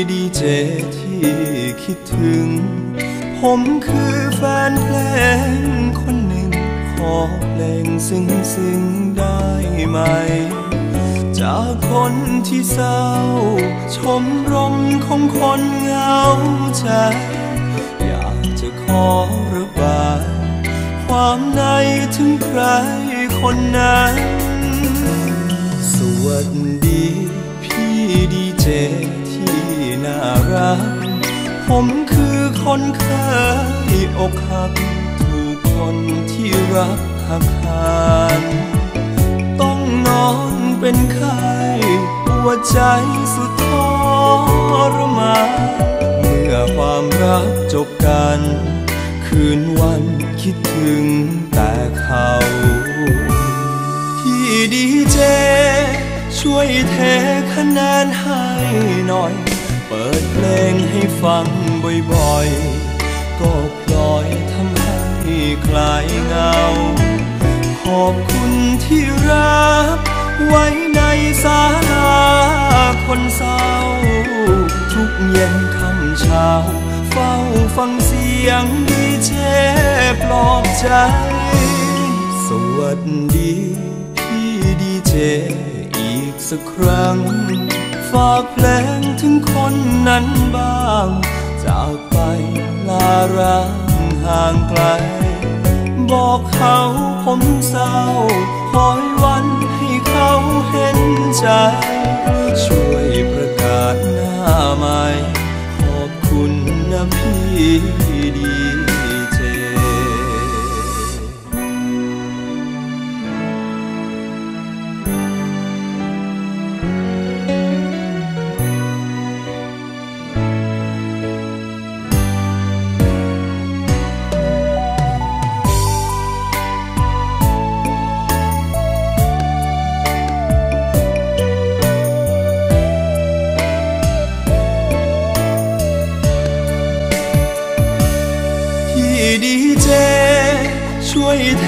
พี่ดีเจที่คิดถึง ผมคือแฟนเพลงคนหนึ่ง ขอเพลงซึ้งซึ้งได้ไหม จากคนที่เศร้า ชมรมของคนเหงาใจ อยากจะขอระบายความในถึงใครคนนั้น สวัสดีพี่ดีเจ น่ารัก ผมคือคนเคยอกหัก ถูกคนที่รักหักหานต้องนอนเป็นไข้ปวดใจสุดทรมานเมื่อความรักจบกัน คืนวันคิดถึงแต่เขาพี่ดีเจช่วยเทคะแนนให้หน่อย เปิดเพลงให้ฟังบ่อยๆ ก็พลอยทำให้คลายเงา ขอบคุณที่รับไว้ในศาลาคนเศร้า ทุกเย็นคำเช้า เฝ้าฟังเสียงดีเจปลอบใจ สวัสดีพี่ดีเจ สักครั้ง ฝากเพลงถึงคนนั้นบ้าง จากไปลาร้างห่างไกล บอกเขาผมเศร้าคอยวันให้เขาเห็นใจ ช่วยประกาศหน้าใหม่ ขอบคุณนะพี่ ดีเจ ช่วยเท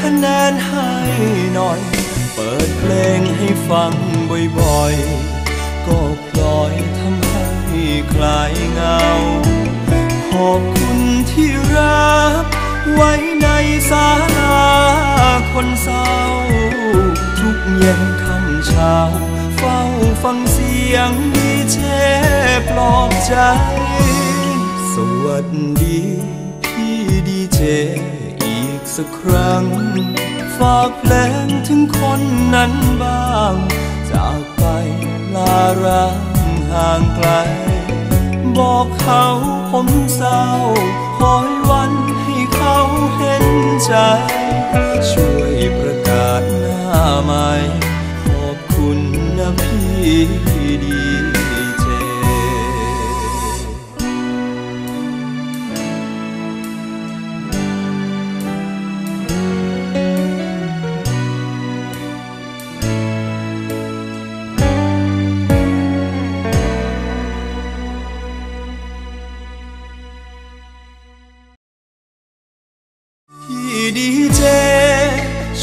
คะแนนให้หน่อย เปิดเพลงให้ฟังบ่อยๆ ก็พลอยทำให้คลายเงา ขอบคุณที่รับ ไว้ในศาลาคนเศร้า ทุกเย็นคำเช้า เฝ้าฟังเสียงดีเจปลอบใจ สวัสดี ดีเจอีกสักครั้ง ฝากเพลงถึงคนนั้นบ้าง จากไปลาร้างห่างไกล บอกเขาผมเศร้าคอยวันให้เขาเห็นใจ ช่วยประกาศหน้าใหม่ ขอบคุณนะพี่ดี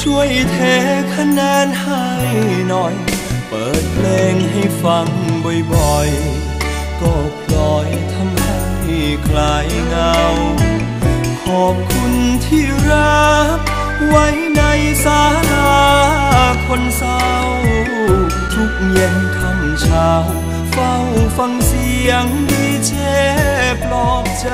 ช่วยเทคะแนนให้หน่อย เปิดเพลงให้ฟังบ่อยๆ ก็พลอยทำให้คลายเหงา ขอบคุณที่รับ ไว้ในศาลาคนเศร้า ทุกเย็นคำเช้า เฝ้าฟังเสียงดีเจปลอบใจ